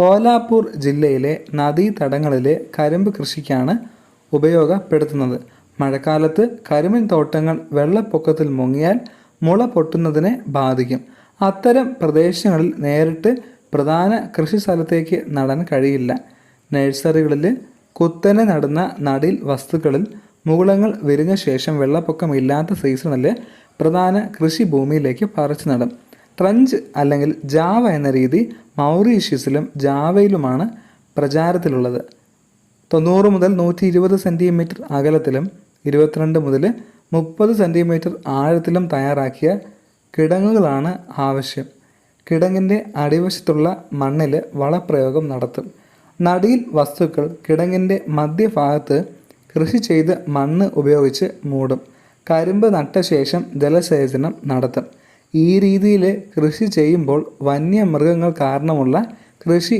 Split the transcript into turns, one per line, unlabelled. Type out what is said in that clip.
കോലാപ്പൂർ ജില്ലയിലെ നദീതടങ്ങളിലെ കരിമ്പ് കൃഷിക്കാണ് ഉപയോഗപ്പെടുത്തുന്നത്. മഴക്കാലത്ത് കരിമ്പിൻ തോട്ടങ്ങൾ വെള്ളപ്പൊക്കത്തിൽ മുങ്ങിയാൽ മുള പൊട്ടുന്നതിനെ ബാധിക്കും. അത്തരം പ്രദേശങ്ങളിൽ നേരിട്ട് പ്രധാന കൃഷി സ്ഥലത്തേക്ക് നടാൻ കഴിയില്ല. നഴ്സറികളിൽ കുത്തനെ നടുന്ന നടീൽ വസ്തുക്കളിൽ മുകുളങ്ങൾ വിരിഞ്ഞ ശേഷം വെള്ളപ്പൊക്കമില്ലാത്ത സീസണിൽ പ്രധാന കൃഷി ഭൂമിയിലേക്ക് പറിച്ചു നടും. ട്രഞ്ച് അല്ലെങ്കിൽ ജാവ എന്ന രീതി മൗറീഷ്യസിലും ജാവയിലുമാണ് പ്രചാരത്തിലുള്ളത്. തൊണ്ണൂറ് മുതൽ നൂറ്റി ഇരുപത് സെന്റിമീറ്റർ അകലത്തിലും ഇരുപത്തിരണ്ട് മുതൽ മുപ്പത് സെന്റിമീറ്റർ ആഴത്തിലും തയ്യാറാക്കിയ കിടങ്ങുകളാണ് ആവശ്യം. കിടങ്ങിന്റെ അടിവശത്തുള്ള മണ്ണിൽ വളപ്രയോഗം നടത്തും. നടിയിൽ വസ്തുക്കൾ കിടങ്ങിന്റെ മധ്യഭാഗത്ത് കൃഷി ചെയ്ത് മണ്ണ് ഉപയോഗിച്ച് മൂടും. കരിമ്പ് നട്ട ശേഷം ജലസേചനം നടത്തും. ഈ രീതിയിൽ കൃഷി ചെയ്യുമ്പോൾ വന്യമൃഗങ്ങൾ കാരണമുള്ള കൃഷി